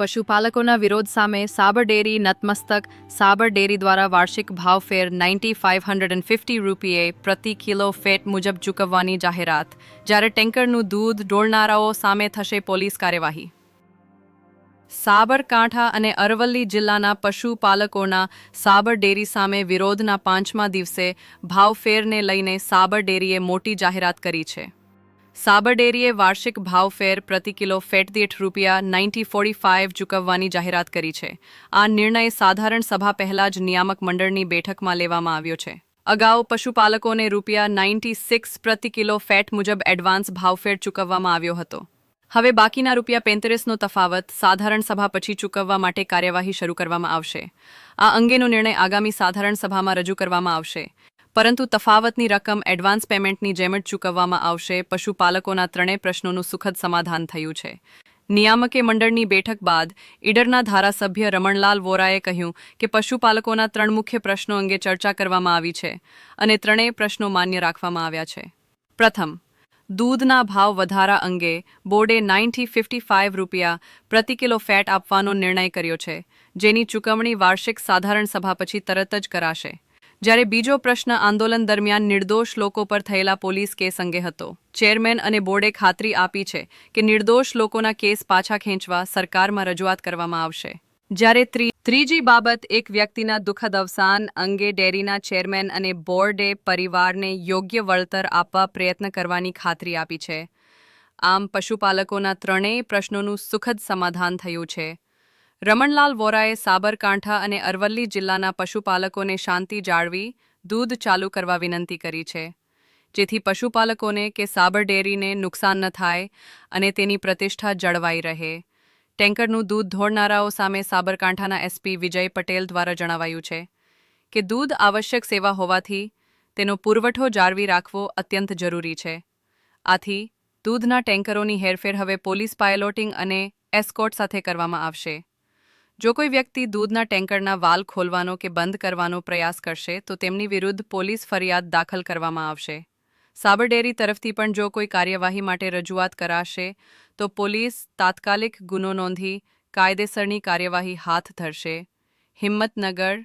પશુપાલકોના વિરોધ સામે સાબર ડેરી નતમસ્તક સાબર ડેરી દ્વારા વાર્ષિક ભાવફેર ninety five hundred and fifty રૂપિયે પ્રતિ કિલો ફેટ મુજબ ચૂકવવાની જાહેરાત. જ્યારે ટેન્કરનું દૂધ ડોળનારાઓ સામે થશે પોલીસ કાર્યવાહી. સાબરકાંઠા અને અરવલ્લી જિલ્લાના પશુપાલકોના સાબર ડેરી સામે વિરોધના પાંચમા દિવસે ભાવફેરને લઈને સાબર ડેરીએ મોટી જાહેરાત કરી છે. સાબર ડેરીએ વાર્ષિક ભાવફેર પ્રતિ કિલો ફેટ દીઠ રૂપિયા નાઇન્ટી ફોર્ટી ફાઇવ ચૂકવવાની જાહેરાત કરી છે. આ નિર્ણય સાધારણ સભા પહેલા જ નિયામક મંડળની બેઠકમાં લેવામાં આવ્યો છે. અગાઉ પશુપાલકોને રૂપિયા નાઇન્ટી સિક્સ પ્રતિ કિલો ફેટ મુજબ એડવાન્સ ભાવફેર ચૂકવવામાં આવ્યો હતો. હવે બાકીના રૂપિયા પેંત્રીસનો તફાવત સાધારણ સભા પછી ચૂકવવા માટે કાર્યવાહી શરૂ કરવામાં આવશે. આ અંગેનો નિર્ણય આગામી સાધારણ સભામાં રજૂ કરવામાં આવશે. પરંતુ તફાવતની રકમ એડવાન્સ પેમેન્ટની જેમ જ ચૂકવવામાં આવશે, પશુપાલકોના ત્રણેય પ્રશ્નોનું સુખદ સમાધાન થયું છે. નિયામકે મંડળની બેઠક બાદ ઈડરના ધારાસભ્ય રમણલાલ વોરાએ કહ્યું કે પશુપાલકોના ત્રણ મુખ્ય પ્રશ્નો અંગે ચર્ચા કરવામાં આવી છે અને ત્રણેય પ્રશ્નો માન્ય રાખવામાં આવ્યા છે. પ્રથમ, દૂધના ભાવ વધારા અંગે બોર્ડે નાઇન્ટી ફિફ્ટી ફાઇવ રૂપિયા પ્રતિ કિલો ફેટ આપવાનો નિર્ણય કર્યો છે, જેની ચૂકવણી વાર્ષિક સાધારણ સભા પછી તરત જ કરાશે. જ્યારે બીજો પ્રશ્ન આંદોલન દરમિયાન નિર્દોષ લોકો પર થયેલા પોલીસ કેસ અંગે હતો. ચેરમેન અને બોર્ડે ખાતરી આપી છે કે નિર્દોષ લોકોના કેસ પાછા ખેંચવા સરકારમાં રજૂઆત કરવામાં આવશે. જ્યારે ત્રીજી બાબત એક વ્યક્તિના દુઃખદ અવસાન અંગે ડેરીના ચેરમેન અને બોર્ડે પરિવારને યોગ્ય વળતર આપવા પ્રયત્ન કરવાની ખાતરી આપી છે. આમ પશુપાલકોના ત્રણેય પ્રશ્નોનું સુખદ સમાધાન થયું છે. રમણલાલ વોરાએ સાબરકાંઠા અને અરવલ્લી જિલ્લાના પશુપાલકોને શાંતિ જાળવી, દૂધ ચાલુ કરવા વિનંતી કરી છે. જેથી પશુપાલકોને કે સાબર ડેરીને નુકસાન ન થાય અને તેની પ્રતિષ્ઠા જળવાઈ રહે. ટેન્કરનું દૂધ ધોળનારાઓ સામે સાબરકાંઠાના એસપી વિજય પટેલ દ્વારા જણાવાયું છે કે દૂધ આવશ્યક સેવા હોવાથી તેનો પુરવઠો જાળવી રાખવો અત્યંત જરૂરી છે. આથી દૂધના ટેન્કરોની હેરફેર હવે પોલીસ પાયલોટિંગ અને એસ્કોટ સાથે કરવામાં આવશે. જો કોઈ વ્યક્તિ દૂધના ટેન્કરના વાલ ખોલવાનો કે બંધ કરવાનો પ્રયાસ કરશે, તો તેમની વિરુદ્ધ પોલીસ ફરિયાદ દાખલ કરવામાં આવશે. સાબર ડેરી તરફથી પણ જો કોઈ કાર્યવાહી માટે રજૂઆત કરાશે, તો પોલીસ તાત્કાલિક ગુનો નોંધી કાયદેસરની કાર્યવાહી હાથ ધરશે. હિંમતનગર,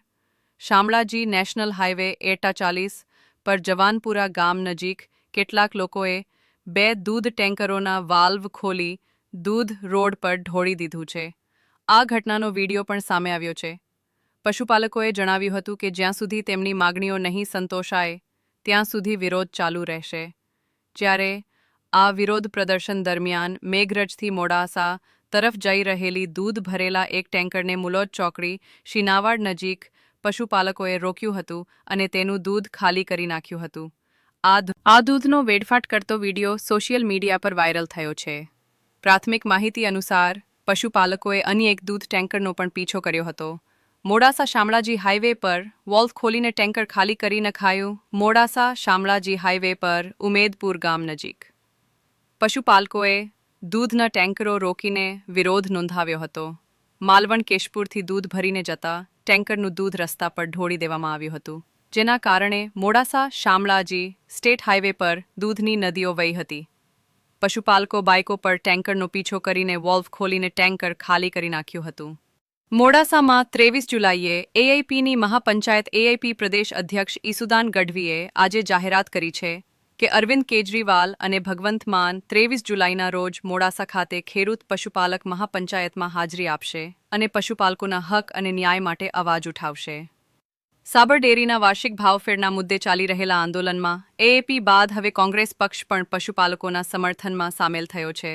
શામળાજી નેશનલ હાઈવે એટા ચાલીસ પર જવાનપુરા ગામ નજીક કેટલાક લોકોએ બે દૂધ ટેન્કરોના વાલ્વ ખોલી દૂધ રોડ પર ઢોળી દીધું છે. આ ઘટનાનો વીડિયો પણ સામે આવ્યો છે. પશુપાલકોએ જણાવ્યું હતું કે જ્યાં સુધી તેમની માગણીઓ નહીં સંતોષાય, ત્યાં સુધી વિરોધ ચાલુ રહેશે. જ્યારે આ વિરોધ પ્રદર્શન દરમિયાન મેઘરજથી મોડાસા તરફ જઈ રહેલી દૂધ ભરેલા એક ટેન્કરને મુલોદ ચોકડી શિનાવાડ નજીક પશુપાલકોએ રોક્યું હતું અને તેનું દૂધ ખાલી કરી નાખ્યું હતું. આ દૂધનો વેડફાટ કરતો વીડિયો સોશિયલ મીડિયા પર વાયરલ થયો છે. પ્રાથમિક માહિતી અનુસાર પશુપાલકોએ અન્ય એક દૂધ ટેન્કરનો પણ પીછો કર્યો હતો. મોડાસા શામળાજી હાઈવે પર વોલ્વ ખોલીને ટેન્કર ખાલી કરીને ખાયું મોડાસા શામળાજી હાઈવે પર ઉમેદપુર ગામ નજીક. પશુપાલકોએ દૂધના ટેન્કરો રોકીને વિરોધ નોંધાવ્યો હતો. માલવણ કેશપુરથી દૂધ ભરીને જતા ટેન્કરનું દૂધ રસ્તા પર ઢોળી દેવામાં આવ્યું હતું, જેના કારણે મોડાસા શામળાજી સ્ટેટ હાઈવે પર દૂધની નદીઓ વહી હતી. પશુપાલકો બાઇકો પર ટેન્કરનો પીછો કરીને વોલ્વ ખોલીને ટેન્કર ખાલી કરી નાખ્યું હતું. મોડાસામાં ત્રેવીસ જુલાઈએ એઆઈપીની મહાપંચાયત એઆઈપી પ્રદેશ અધ્યક્ષ ઈસુદાન ગઢવીએ આજે જાહેરાત કરી છે કે અરવિંદ કેજરીવાલ અને ભગવંત માન ત્રેવીસ જુલાઈના રોજ મોડાસા ખાતે ખેડૂત પશુપાલક મહાપંચાયતમાં હાજરી આપશે અને પશુપાલકોના હક અને ન્યાય માટે અવાજ ઉઠાવશે. સાબર ડેરીના વાર્ષિક ભાવફેરના મુદ્દે ચાલી રહેલા આંદોલનમાં એએપી બાદ હવે કોંગ્રેસ પક્ષ પણ પશુપાલકોના સમર્થનમાં સામેલ થયો છે.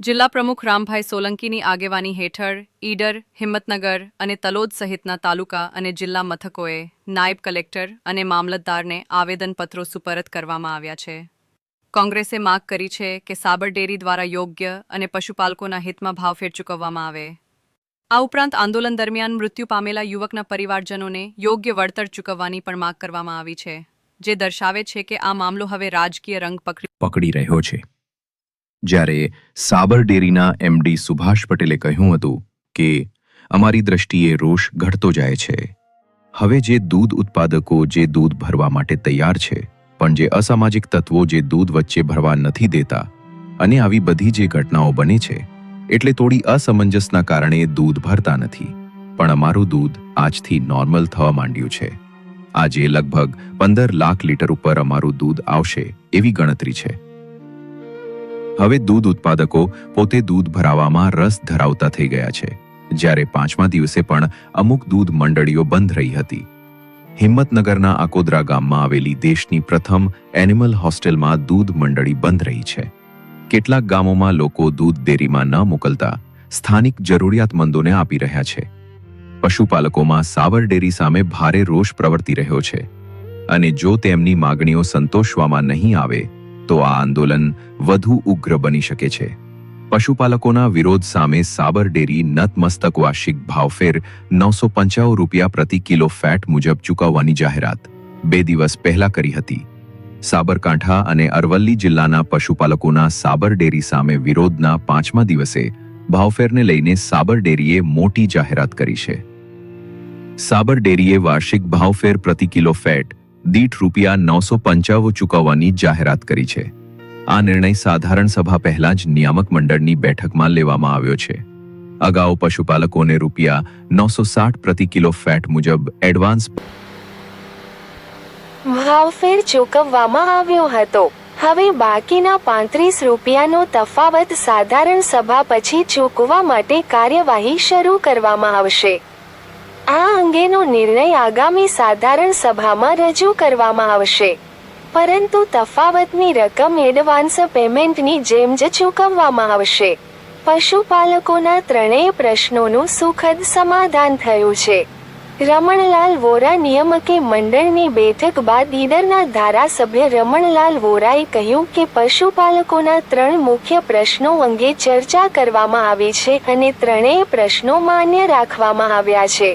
જિલ્લા પ્રમુખ રામભાઈ સોલંકીની આગેવાની હેઠળ ઈડર, હિંમતનગર અને તલોદ સહિતના તાલુકા અને જિલ્લા મથકોએ નાયબ કલેક્ટર અને મામલતદારને આવેદનપત્રો સુપરત કરવામાં આવ્યા છે. કોંગ્રેસે માગ કરી છે કે સાબર ડેરી દ્વારા યોગ્ય અને પશુપાલકોના હિતમાં ભાવફેર ચૂકવવામાં આવે. આ ઉપરાંત આંદોલન દરમિયાન મૃત્યુ પામેલા યુવકના પરિવારજનોને યોગ્ય વળતર ચૂકવવાની પણ માગ કરવામાં આવી છે, જે દર્શાવે છે કે આ મામલો હવે રાજકીય રંગ પકડી પકડી રહ્યો છે. જ્યારે સાબર ડેરીના એમડી સુભાષ પટેલે કહ્યું હતું કે, અમારી દ્રષ્ટિએ રોષ ઘટતો જાય છે. હવે જે દૂધ ઉત્પાદકો જે દૂધ ભરવા માટે તૈયાર છે, પણ જે અસામાજિક તત્વો જે દૂધ વચ્ચે ભરવા નથી દેતા, અને આવી બધી જે ઘટનાઓ બને છે એટલે થોડી અસમંજસના કારણે દૂધ ભરતા નથી. પણ અમારું દૂધ આજથી નોર્મલ થવા માંડ્યું છે. આજે લગભગ પંદર લાખ લીટર ઉપર અમારું દૂધ આવશે એવી ગણતરી છે. હવે દૂધ ઉત્પાદકો પોતે દૂધ ભરાવામાં રસ ધરાવતા થઈ ગયા છે. જ્યારે પાંચમા દિવસે પણ અમુક દૂધ મંડળીઓ બંધ રહી હતી. હિંમતનગરના આકોદરા ગામમાં આવેલી દેશની પ્રથમ એનિમલ હોસ્ટેલમાં દૂધ મંડળી બંધ રહી છે. કેટલાક ગામોમાં લોકો દૂધ ડેરીમાં ન મોકલતા સ્થાનિક જરૂરિયાતમંદોને આપી રહ્યા છે. પશુપાલકોમાં સાવર ડેરી સામે ભારે રોષ પ્રવર્તી રહ્યો છે અને જો તેમની માગણીઓ સંતોષવામાં નહીં આવે, તો આ આંદોલન વધુ ઉગ્ર બની શકે છે. પશુપાલકોના વિરોધ સામે સાબર ડેરી નતમસ્તક વાર્ષિક ભાવફેર નવસો પંચાવન રૂપિયા પ્રતિ કિલો ફેટ મુજબ ચૂકવવાની જાહેરાત બે દિવસ પહેલા કરી હતી. સાબરકાંઠા અને અરવલ્લી જિલ્લાના પશુપાલકોના સાબર ડેરી સામે વિરોધના પાંચમા દિવસે ભાવફેરને લઈને સાબર ડેરીએ મોટી જાહેરાત કરી છે. સાબર ડેરીએ વાર્ષિક ભાવફેર પ્રતિ કિલો ફેટ દીઠ રૂપિયા નવસો પંચાવન ચૂકવવાની જાહેરાત કરી છે. આ નિર્ણય સાધારણ સભા પહેલા જ નિયામક મંડળની બેઠકમાં લેવામાં આવ્યો છે. અગાઉ પશુપાલકોને રૂપિયા નવસો સાઠ પ્રતિ કિલો ફેટ મુજબ એડવાન્સ ભાવફેર ચૂકવવામાં આવ્યો હતો. હવે બાકીના પાંત્રીસ રૂપિયાનો તફાવત સાધારણ સભા પછી ચૂકવા માટે કાર્યવાહી શરૂ કરવામાં આવશે. આ અંગેનો નિર્ણય આગામી સાધારણ સભામાં રજૂ કરવામાં આવશે. પરંતુ તફાવતની રકમ એડવાન્સ પેમેન્ટની જેમ જ ચૂકવવામાં આવશે. પશુપાલકોના ત્રણેય પ્રશ્નોનું સુખદ સમાધાન થયું છે. રમણલાલ વોરા નિયામકે મંડળની બેઠક બાદ ઈડરના ધારાસભ્ય રમણલાલ વોરાએ કહ્યું કે પશુપાલકોના ત્રણ મુખ્ય પ્રશ્નો અંગે ચર્ચા કરવામાં આવી છે અને ત્રણેય પ્રશ્નો માન્ય રાખવામાં આવ્યા છે.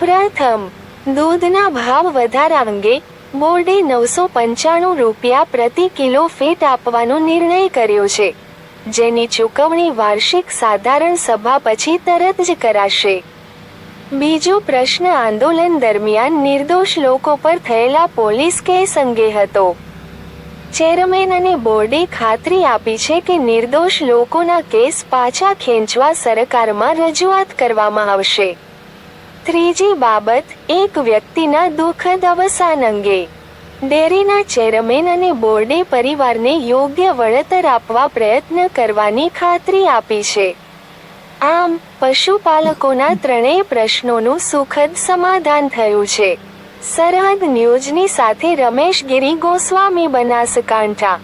પ્રથમ, દૂધના ભાવ વધારા અંગે બોર્ડે નવસો પંચાણું રૂપિયા પ્રતિ કિલો ફેટ આપવાનો નિર્ણય કર્યો છે. જેની ચૂકવણી વાર્ષિક સાધારણ સભા પછી તરત જ કરાશે. બીજો પ્રશ્ન આંદોલન દરમિયાન નિર્દોષ લોકો પર થયેલા પોલીસ કેસ અંગે હતો. ચેરમેન અને બોર્ડે ખાતરી આપી છે કે નિર્દોષ લોકોના કેસ પાછા ખેંચવા સરકારમાં રજૂઆત કરવામાં આવશે. ત્રીજી બાબત, એક વ્યક્તિના દુઃખદ અવસાન અંગે. ડેરીના ચેરમેન અને બોર્ડે પરિવારને યોગ્ય વળતર આપવા પ્રયત્ન કરવાની ખાતરી આપી છે. આમ, પશુપાલકોના ત્રણેય પ્રશ્નોનું સુખદ સમાધાન થયું છે. સરહદ ન્યૂઝની સાથે રમેશ ગિરી ગોસ્વામી બનાસકાંઠા.